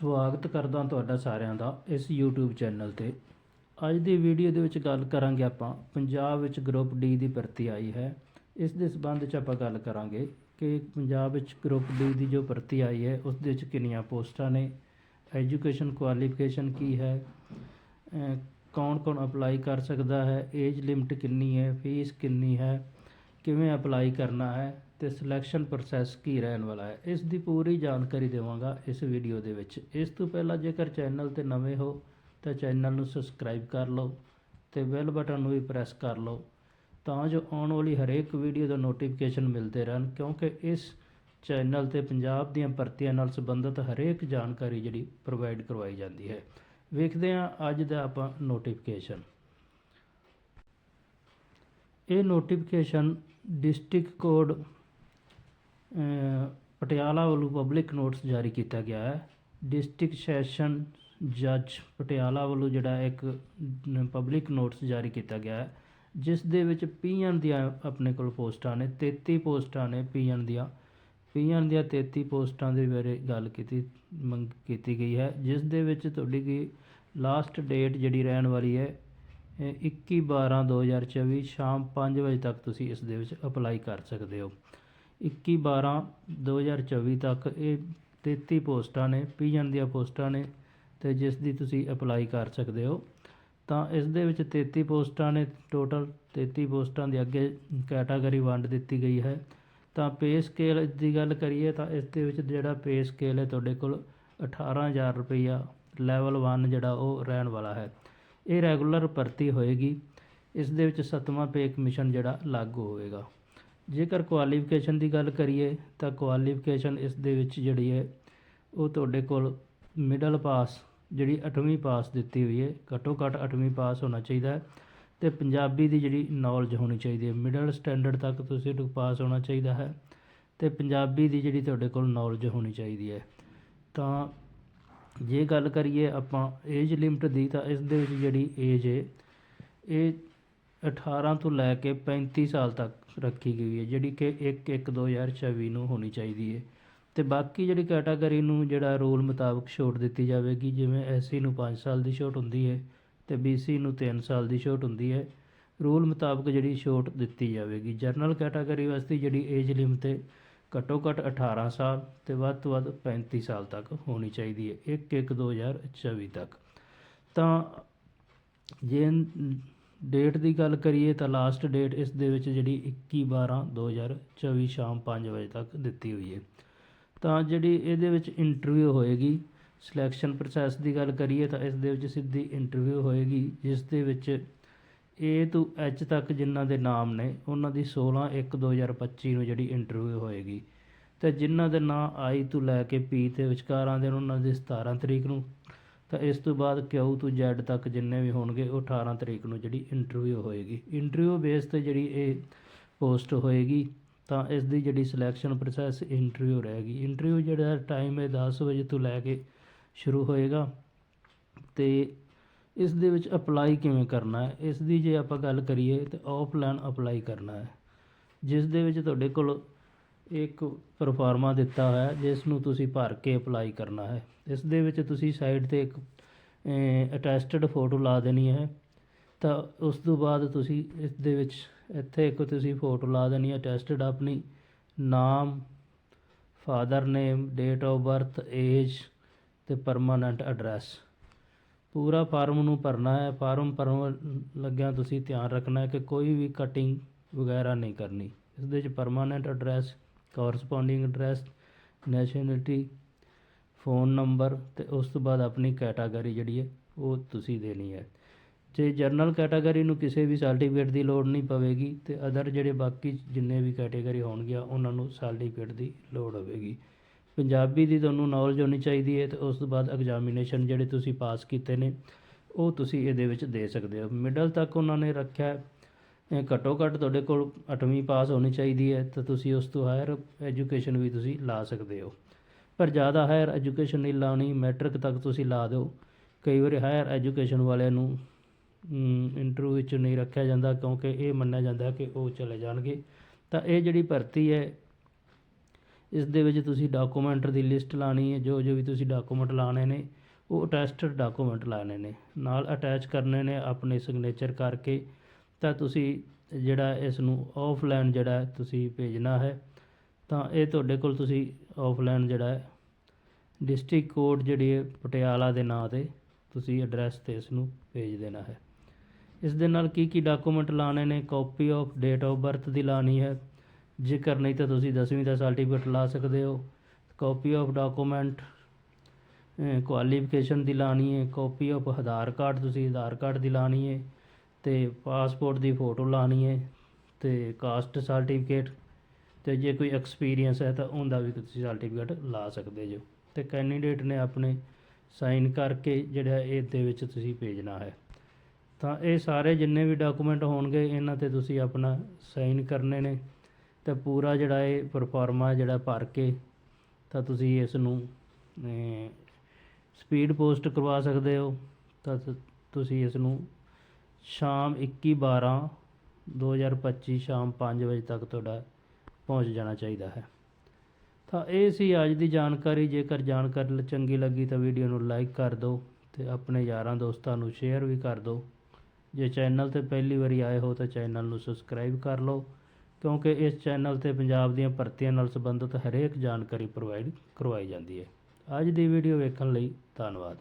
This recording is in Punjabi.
ਸਵਾਗਤ ਕਰਦਾ ਤੁਹਾਡਾ ਸਾਰਿਆਂ ਦਾ ਇਸ YouTube ਚੈਨਲ ਤੇ। ਅੱਜ ਦੀ ਵੀਡੀਓ ਦੇ ਵਿੱਚ ਗੱਲ ਕਰਾਂਗੇ ਆਪਾਂ ਪੰਜਾਬ ਵਿੱਚ ਗਰੁੱਪ ਡੀ ਦੀ ਭਰਤੀ ਆਈ ਹੈ। ਇਸ ਦੇ ਸੰਬੰਧ 'ਚ ਆਪਾਂ ਗੱਲ ਕਰਾਂਗੇ ਕਿ ਪੰਜਾਬ ਵਿੱਚ ਗਰੁੱਪ ਡੀ ਦੀ ਜੋ ਭਰਤੀ ਆਈ ਹੈ, ਉਸ ਦੇ ਵਿੱਚ ਕਿੰਨੀਆਂ ਪੋਸਟਾਂ ਨੇ ਐਜੂਕੇਸ਼ਨ ਕੁਆਲੀਫਿਕੇਸ਼ਨ ਕੀ ਹੈ ਕੌਣ ਕੌਣ ਅਪਲਾਈ ਕਰ ਸਕਦਾ ਹੈ ਏਜ ਲਿਮਟ ਕਿੰਨੀ ਹੈ ਫੀਸ ਕਿੰਨੀ ਹੈ, ਕਿਵੇਂ ਅਪਲਾਈ ਕਰਨਾ ਹੈ ਤੇ ਸਿਲੈਕਸ਼ਨ ਪ੍ਰੋਸੈਸ ਕੀ ਰਹਿਣ ਵਾਲਾ ਹੈ, ਇਸ ਦੀ ਪੂਰੀ ਜਾਣਕਾਰੀ ਦੇਵਾਂਗਾ ਇਸ ਵੀਡੀਓ ਦੇ ਵਿੱਚ। ਇਸ ਤੋਂ ਪਹਿਲਾਂ ਜੇਕਰ ਚੈਨਲ ਤੇ ਨਵੇਂ ਹੋ, ਤਾਂ ਚੈਨਲ ਨੂੰ ਸਬਸਕ੍ਰਾਈਬ ਕਰ ਲਓ ਤੇ ਬੈਲ ਬਟਨ ਨੂੰ ਵੀ ਪ੍ਰੈਸ ਕਰ ਲਓ ਤਾਂ ਜੋ ਆਉਣ ਵਾਲੀ ਹਰੇਕ ਵੀਡੀਓ ਦਾ ਨੋਟੀਫਿਕੇਸ਼ਨ ਮਿਲਦੇ ਰਹਿਣ, ਕਿਉਂਕਿ ਇਸ ਚੈਨਲ ਤੇ ਪੰਜਾਬ ਦੀਆਂ ਭਰਤੀਆਂ ਨਾਲ ਸੰਬੰਧਿਤ ਹਰੇਕ ਜਾਣਕਾਰੀ ਜਿਹੜੀ ਪ੍ਰੋਵਾਈਡ ਕਰਵਾਈ ਜਾਂਦੀ ਹੈ। ਵੇਖਦੇ ਹਾਂ ਅੱਜ ਦਾ ਆਪਾਂ ਨੋਟੀਫਿਕੇਸ਼ਨ ਇਹ ਨੋਟੀਫਿਕੇਸ਼ਨ ਡਿਸਟ੍ਰਿਕਟ ਕੋਡ ਪਟਿਆਲਾ ਵੱਲੋਂ ਪਬਲਿਕ ਨੋਟਿਸ ਜਾਰੀ ਕੀਤਾ ਗਿਆ ਹੈ। ਡਿਸਟ੍ਰਿਕਟ ਸੈਸ਼ਨ ਜੱਜ ਪਟਿਆਲਾ ਵੱਲੋਂ ਜਿਹੜਾ ਇੱਕ ਪਬਲਿਕ ਨੋਟਿਸ ਜਾਰੀ ਕੀਤਾ ਗਿਆ ਹੈ, ਜਿਸ ਦੇ ਵਿੱਚ ਪੀਐਨ ਦੀਆਂ ਆਪਣੇ ਕੋਲ ਪੋਸਟਾਂ ਨੇ 33 ਪੋਸਟਾਂ ਨੇ ਪੀਐਨ ਦੀਆਂ। ਪੀਐਨ ਦੀਆਂ 33 ਪੋਸਟਾਂ ਦੇ ਬਾਰੇ ਗੱਲ ਕੀਤੀ, ਮੰਗ ਕੀਤੀ ਗਈ ਹੈ, ਜਿਸ ਦੇ ਵਿੱਚ ਤੁਹਾਡੀ ਕੀ ਲਾਸਟ ਡੇਟ ਜਿਹੜੀ ਰਹਿਣ ਵਾਲੀ ਹੈ, ਇਹ 21 12 2024 ਸ਼ਾਮ 5 ਵਜੇ ਤੱਕ ਤੁਸੀਂ ਇਸ ਦੇ ਵਿੱਚ ਅਪਲਾਈ ਕਰ ਸਕਦੇ ਹੋ। 21 12 2024 ਤੱਕ ਇਹ 33 ਪੋਸਟਾਂ ਨੇ ਪੀਐਨ ਦੀਆਂ ਪੋਸਟਾਂ ਨੇ ਅਤੇ ਜਿਸ ਦੀ ਤੁਸੀਂ ਅਪਲਾਈ ਕਰ ਸਕਦੇ ਹੋ। ਤਾਂ ਇਸ ਦੇ ਵਿੱਚ 33 ਪੋਸਟਾਂ ਨੇ, ਟੋਟਲ 33 ਪੋਸਟਾਂ ਦੇ ਅੱਗੇ ਕੈਟਾਗਰੀ ਵੰਡ ਦਿੱਤੀ ਗਈ ਹੈ। ਤਾਂ ਪੇ ਸਕੇਲ ਦੀ ਗੱਲ ਕਰੀਏ ਤਾਂ ਇਸ ਦੇ ਵਿੱਚ ਜਿਹੜਾ ਪੇ ਸਕੇਲ ਹੈ ਤੁਹਾਡੇ ਕੋਲ 18000 ਰੁਪਈਆ ਲੈਵਲ 1 ਜਿਹੜਾ ਉਹ ਰਹਿਣ ਵਾਲਾ ਹੈ। ਇਹ ਰੈਗੂਲਰ ਭਰਤੀ ਹੋਏਗੀ। ਇਸ ਦੇ ਵਿੱਚ ਸੱਤਵਾਂ ਪੇ ਕਮਿਸ਼ਨ ਜਿਹੜਾ ਲਾਗੂ ਹੋਵੇਗਾ। ਜੇਕਰ ਕੁਆਲੀਫਿਕੇਸ਼ਨ ਦੀ ਗੱਲ ਕਰੀਏ, ਤਾਂ ਕੁਆਲੀਫਿਕੇਸ਼ਨ ਇਸ ਦੇ ਵਿੱਚ ਜਿਹੜੀ ਹੈ, ਉਹ ਤੁਹਾਡੇ ਕੋਲ ਮਿਡਲ ਪਾਸ ਜਿਹੜੀ 8ਵੀਂ ਪਾਸ ਦਿੱਤੀ ਹੋਈ ਹੈ, ਘੱਟੋ ਘੱਟ 8ਵੀਂ ਪਾਸ ਹੋਣਾ ਚਾਹੀਦਾ ਹੈ ਤੇ ਪੰਜਾਬੀ ਦੀ ਜਿਹੜੀ ਨੌਲੇਜ ਹੋਣੀ ਚਾਹੀਦੀ ਹੈ। ਮਿਡਲ ਸਟੈਂਡਰਡ ਤੱਕ ਤੁਸੀਂ ਪਾਸ ਹੋਣਾ ਚਾਹੀਦਾ ਹੈ ਤੇ ਪੰਜਾਬੀ ਦੀ ਜਿਹੜੀ ਤੁਹਾਡੇ ਕੋਲ ਨੌਲੇਜ ਹੋਣੀ ਚਾਹੀਦੀ ਹੈ। ਤਾਂ ਜੇ ਗੱਲ ਕਰੀਏ ਆਪਾਂ ਏਜ ਲਿਮਟ ਦੀ, ਤਾਂ ਇਸ ਦੇ ਵਿੱਚ ਜਿਹੜੀ ਏਜ ਹੈ, ਇਹ 18 ਤੋਂ ਲੈ ਕੇ 35 ਸਾਲ ਤੱਕ ਰੱਖੀ ਗਈ ਹੈ, ਜਿਹੜੀ ਕਿ 1 1 2024 ਨੂੰ ਹੋਣੀ ਚਾਹੀਦੀ ਹੈ। ਅਤੇ ਬਾਕੀ ਜਿਹੜੀ ਕੈਟਾਗਰੀ ਨੂੰ ਜਿਹੜਾ ਰੂਲ ਮੁਤਾਬਕ ਛੋਟ ਦਿੱਤੀ ਜਾਵੇਗੀ, ਜਿਵੇਂ ਐਸਸੀ ਨੂੰ ਪੰਜ ਸਾਲ ਦੀ ਛੋਟ ਹੁੰਦੀ ਹੈ ਤੇ ਬੀਸੀ ਨੂੰ ਤਿੰਨ ਸਾਲ ਦੀ ਛੋਟ ਹੁੰਦੀ ਹੈ ਰੂਲ ਮੁਤਾਬਕ ਜਿਹੜੀ ਛੋਟ ਦਿੱਤੀ ਜਾਵੇਗੀ। ਜਨਰਲ ਕੈਟਾਗਰੀ ਵਾਸਤੇ ਜਿਹੜੀ ਏਜ ਲਿਮਟ ਹੈ, ਘੱਟੋ ਘੱਟ 18 ਸਾਲ ਤੇ ਵੱਧ ਤੋਂ ਵੱਧ 35 ਸਾਲ ਤੱਕ ਹੋਣੀ ਚਾਹੀਦੀ ਹੈ 1 1 2024 ਤੱਕ। ਤਾਂ ਜੇ ਡੇਟ ਦੀ ਗੱਲ ਕਰੀਏ ਤਾਂ ਲਾਸਟ ਡੇਟ ਇਸ ਦੇ ਵਿੱਚ ਜਿਹੜੀ 21 12 2024 ਸ਼ਾਮ 5 ਵਜੇ ਤੱਕ ਦਿੱਤੀ ਹੋਈ ਹੈ। ਤਾਂ ਜਿਹੜੀ ਇਹਦੇ ਵਿੱਚ ਇੰਟਰਵਿਊ ਹੋਏਗੀ ਸਿਲੈਕਸ਼ਨ ਪ੍ਰੋਸੈਸ ਦੀ ਗੱਲ ਕਰੀਏ ਤਾਂ ਇਸ ਦੇ ਵਿੱਚ ਸਿੱਧੀ ਇੰਟਰਵਿਊ ਹੋਏਗੀ, ਜਿਸ ਦੇ ਵਿੱਚ ਏ ਤੋਂ ਐਚ ਤੱਕ ਜਿਨ੍ਹਾਂ ਦੇ ਨਾਮ ਨੇ, ਉਹਨਾਂ ਦੀ 16 1 2025 ਨੂੰ ਜਿਹੜੀ ਇੰਟਰਵਿਊ ਹੋਏਗੀ। ਤੇ ਜਿਨ੍ਹਾਂ ਦੇ ਨਾਂ ਆਈ ਤੋਂ ਲੈ ਕੇ ਪੀ ਤੇ ਵਿਚਕਾਰ ਆਉਂਦੇ ਨੇ, ਉਹਨਾਂ ਦੀ 17 ਤਰੀਕ ਨੂੰ। ਤਾਂ ਇਸ ਤੋਂ ਬਾਅਦ ਕਿਊ ਤੋਂ ਜ਼ੈਡ ਤੱਕ ਜਿੰਨੇ ਵੀ ਹੋਣਗੇ ਉਹ 18 ਤਰੀਕ ਨੂੰ ਜਿਹੜੀ ਇੰਟਰਵਿਊ ਹੋਏਗੀ। ਇੰਟਰਵਿਊ ਬੇਸ ਤੇ ਜਿਹੜੀ ਇਹ ਪੋਸਟ ਹੋਏਗੀ, ਤਾਂ ਇਸ ਦੀ ਜਿਹੜੀ ਸਿਲੈਕਸ਼ਨ ਪ੍ਰੋਸੈਸ ਇੰਟਰਵਿਊ ਰਹੇਗੀ। ਇੰਟਰਵਿਊ ਜਿਹੜਾ ਟਾਈਮ ਹੈ 10 ਵਜੇ ਤੋਂ ਲੈ ਕੇ ਸ਼ੁਰੂ ਹੋਏਗਾ ਤੇ ਇਸ ਦੇ ਵਿੱਚ ਅਪਲਾਈ ਕਿਵੇਂ ਕਰਨਾ ਹੈ? ਇਸ ਦੀ ਜੇ ਆਪਾਂ ਗੱਲ ਕਰੀਏ ਤਾਂ ਆਫਲਾਈਨ ਅਪਲਾਈ ਕਰਨਾ ਹੈ। ਜਿਸ ਦੇ ਵਿੱਚ ਤੁਹਾਡੇ ਕੋਲ ਇੱਕ ਪਰਫਾਰਮਾ ਦਿੱਤਾ ਹੋਇਆ ਹੈ, ਜਿਸ ਨੂੰ ਤੁਸੀਂ ਭਰ ਕੇ ਅਪਲਾਈ ਕਰਨਾ ਹੈ। ਇਸ ਦੇ ਵਿੱਚ ਤੁਸੀਂ ਸਾਈਡ ਤੇ ਇੱਕ ਅਟੈਸਟਡ ਫੋਟੋ ਲਾ ਦੇਣੀ ਹੈ। ਤਾਂ ਉਸ ਤੋਂ ਬਾਅਦ ਤੁਸੀਂ ਇਸ ਦੇ ਵਿੱਚ ਇੱਥੇ ਇੱਕ ਤੁਸੀਂ ਫੋਟੋ ਲਾ ਦੇਣੀ ਹੈ ਅਟੈਸਟਡ ਆਪਣੀ ਨਾਮ father name date of birth age ਤੇ ਪਰਮਾਨੈਂਟ ਐਡਰੈਸ ਪੂਰਾ ਫਾਰਮ ਨੂੰ ਭਰਨਾ ਹੈ। ਫਾਰਮ ਭਰਨ ਲੱਗਿਆ ਤੁਸੀਂ ਧਿਆਨ ਰੱਖਣਾ ਹੈ ਕਿ ਕੋਈ ਵੀ ਕਟਿੰਗ ਵਗੈਰਾ ਨਹੀਂ ਕਰਨੀ। ਇਸ ਦੇ ਵਿੱਚ permanent address corresponding address nationality phone number ਤੇ ਉਸ ਤੋਂ ਬਾਅਦ ਆਪਣੀ ਕੈਟਾਗਰੀ ਜਿਹੜੀ ਹੈ ਉਹ ਤੁਸੀਂ ਦੇਣੀ ਹੈ। ਜੇ ਜਰਨਲ ਕੈਟਾਗਰੀ ਨੂੰ ਕਿਸੇ ਵੀ ਸਰਟੀਫਿਕੇਟ ਦੀ ਲੋੜ ਨਹੀਂ ਪਵੇਗੀ ਤੇ ਅਦਰ ਜਿਹੜੇ ਬਾਕੀ ਜਿੰਨੇ ਵੀ ਕੈਟਾਗਰੀ ਹੋਣਗੀਆਂ ਉਹਨਾਂ ਨੂੰ ਸਰਟੀਫਿਕੇਟ ਦੀ ਲੋੜ ਹੋਵੇਗੀ। ਪੰਜਾਬੀ ਦੀ ਤੁਹਾਨੂੰ ਨੌਲੇਜ ਹੋਣੀ ਚਾਹੀਦੀ ਹੈ ਤੇ ਉਸ ਤੋਂ ਬਾਅਦ ਐਗਜ਼ਾਮੀਨੇਸ਼ਨ ਜਿਹੜੇ ਤੁਸੀਂ ਪਾਸ ਕੀਤੇ ਨੇ, ਉਹ ਤੁਸੀਂ ਇਹਦੇ ਵਿੱਚ ਦੇ ਸਕਦੇ ਹੋ। ਮਿਡਲ ਤੱਕ ਉਹਨਾਂ ਨੇ ਰੱਖਿਆ ਘੱਟੋ ਘੱਟ ਤੁਹਾਡੇ ਕੋਲ 8ਵੀਂ ਪਾਸ ਹੋਣੀ ਚਾਹੀਦੀ ਹੈ, ਤਾਂ ਤੁਸੀਂ ਉਸ ਤੋਂ ਹਾਇਰ ਐਜੂਕੇਸ਼ਨ ਵੀ ਤੁਸੀਂ ਲਾ ਸਕਦੇ ਹੋ। ਪਰ ਜ਼ਿਆਦਾ ਹਾਇਰ ਐਜੂਕੇਸ਼ਨ ਨਹੀਂ ਲਾਉਣੀ ਮੈਟ੍ਰਿਕ ਤੱਕ ਤੁਸੀਂ ਲਾ ਦਿਓ। ਕਈ ਵਾਰੀ ਹਾਇਰ ਐਜੂਕੇਸ਼ਨ ਵਾਲਿਆਂ ਨੂੰ ਇੰਟਰਵਿਊ ਵਿੱਚ ਨਹੀਂ ਰੱਖਿਆ ਜਾਂਦਾ, ਕਿਉਂਕਿ ਇਹ ਮੰਨਿਆ ਜਾਂਦਾ ਕਿ ਉਹ ਚਲੇ ਜਾਣਗੇ। ਤਾਂ ਇਹ ਜਿਹੜੀ ਭਰਤੀ ਹੈ, ਇਸ ਦੇ ਵਿੱਚ ਤੁਸੀਂ ਡਾਕੂਮੈਂਟ ਦੀ ਲਿਸਟ ਲਾਣੀ ਹੈ, ਜੋ ਜੋ ਵੀ ਤੁਸੀਂ ਡਾਕੂਮੈਂਟ ਲਾਣੇ ਨੇ, ਉਹ ਅਟੈਸਟਡ ਡਾਕੂਮੈਂਟ ਲਾਣੇ ਨੇ। ਨਾਲ ਅਟੈਚ ਕਰਨੇ ਨੇ ਆਪਣੇ ਸਿਗਨੇਚਰ ਕਰਕੇ ਤਾਂ ਤੁਸੀਂ ਜਿਹੜਾ ਇਸ ਨੂੰ ਆਫਲਾਈਨ ਜਿਹੜਾ ਤੁਸੀਂ ਭੇਜਣਾ ਹੈ, ਤਾਂ ਇਹ ਤੁਹਾਡੇ ਕੋਲ ਤੁਸੀਂ ਆਫਲਾਈਨ ਜਿਹੜਾ ਹੈ ਡਿਸਟ੍ਰਿਕਟ ਕੋਡ ਜਿਹੜੀ ਹੈ ਪਟਿਆਲਾ ਦੇ ਨਾਂ ਤੇ ਤੁਸੀਂ ਐਡਰੈਸ ਤੇ ਇਸ ਨੂੰ ਭੇਜ ਦੇਣਾ ਹੈ। ਇਸ ਦੇ ਨਾਲ ਕੀ ਕੀ ਡਾਕੂਮੈਂਟ ਲਾਣੇ ਨੇ? Copy of date of birth ਦੀ ਲਾਣੀ ਹੈ। ਜੇਕਰ ਨਹੀਂ ਤਾਂ ਤੁਸੀਂ 10ਵੀਂ ਦਾ ਸਰਟੀਫਿਕੇਟ ਲਾ ਸਕਦੇ ਹੋ। ਕਾਪੀ ਆਫ ਡਾਕੂਮੈਂਟ ਕੁਆਲੀਫਿਕੇਸ਼ਨ ਦੀ ਲਾਣੀ ਹੈ। ਕਾਪੀ ਆਫ ਆਧਾਰ ਕਾਰਡ, ਤੁਸੀਂ ਆਧਾਰ ਕਾਰਡ ਦੀ ਲਾਣੀ ਹੈ। ਤੇ ਪਾਸਪੋਰਟ ਦੀ ਫੋਟੋ ਲਾਣੀ ਹੈ ਤੇ ਕਾਸਟ ਸਰਟੀਫਿਕੇਟ ਤੇ ਜੇ ਕੋਈ ਐਕਸਪੀਰੀਅੰਸ ਹੈ ਤਾਂ ਉਹਦਾ ਵੀ ਤੁਸੀਂ ਸਰਟੀਫਿਕੇਟ ਲਾ ਸਕਦੇ ਜੋ। ਤੇ ਕੈਂਡੀਡੇਟ ਨੇ ਆਪਣੇ ਸਾਈਨ ਕਰਕੇ ਜਿਹੜਾ ਇਹਦੇ ਵਿੱਚ ਤੁਸੀਂ ਭੇਜਣਾ ਹੈ। ਤਾਂ ਇਹ ਸਾਰੇ ਜਿੰਨੇ ਵੀ ਡਾਕੂਮੈਂਟ ਹੋਣਗੇ, ਇਹਨਾਂ ਤੇ ਤੁਸੀਂ ਆਪਣਾ ਸਾਈਨ ਕਰਨੇ ਨੇ ਤੇ ਪੂਰਾ ਜਿਹੜਾ ਇਹ ਪਰਫਾਰਮਾ ਜਿਹੜਾ ਭਰ ਕੇ ਤਾਂ ਤੁਸੀਂ ਇਸ ਨੂੰ ਸਪੀਡ ਪੋਸਟ ਕਰਵਾ ਸਕਦੇ ਹੋ। ਤਾਂ ਤੁਸੀਂ ਇਸ ਨੂੰ ਸ਼ਾਮ 21 12 2025 ਸ਼ਾਮ 5 ਵਜੇ ਤੱਕ ਤੁਹਾਡਾ ਪਹੁੰਚ ਜਾਣਾ ਚਾਹੀਦਾ ਹੈ। ਤਾਂ ਇਹ ਸੀ ਅੱਜ ਦੀ ਜਾਣਕਾਰੀ। ਜੇਕਰ ਜਾਣਕਾਰੀ ਚੰਗੀ ਲੱਗੀ ਤਾਂ ਵੀਡੀਓ ਨੂੰ ਲਾਈਕ ਕਰ ਦਿਓ ਤੇ ਆਪਣੇ ਯਾਰਾਂ ਦੋਸਤਾਂ ਨੂੰ ਸ਼ੇਅਰ ਵੀ ਕਰ ਦਿਓ। ਜੇ ਚੈਨਲ ਤੇ ਪਹਿਲੀ ਵਾਰੀ ਆਏ ਹੋ ਤਾਂ ਚੈਨਲ ਨੂੰ ਸਬਸਕ੍ਰਾਈਬ ਕਰ ਲਓ, ਕਿਉਂਕਿ ਇਸ ਚੈਨਲ ਤੇ ਪੰਜਾਬ ਦੀਆਂ ਭਰਤੀਆਂ ਨਾਲ ਸੰਬੰਧਿਤ ਹਰੇਕ ਜਾਣਕਾਰੀ ਪ੍ਰੋਵਾਈਡ ਕਰਵਾਈ ਜਾਂਦੀ ਹੈ। ਅੱਜ ਦੀ ਵੀਡੀਓ ਵੇਖਣ ਲਈ ਧੰਨਵਾਦ।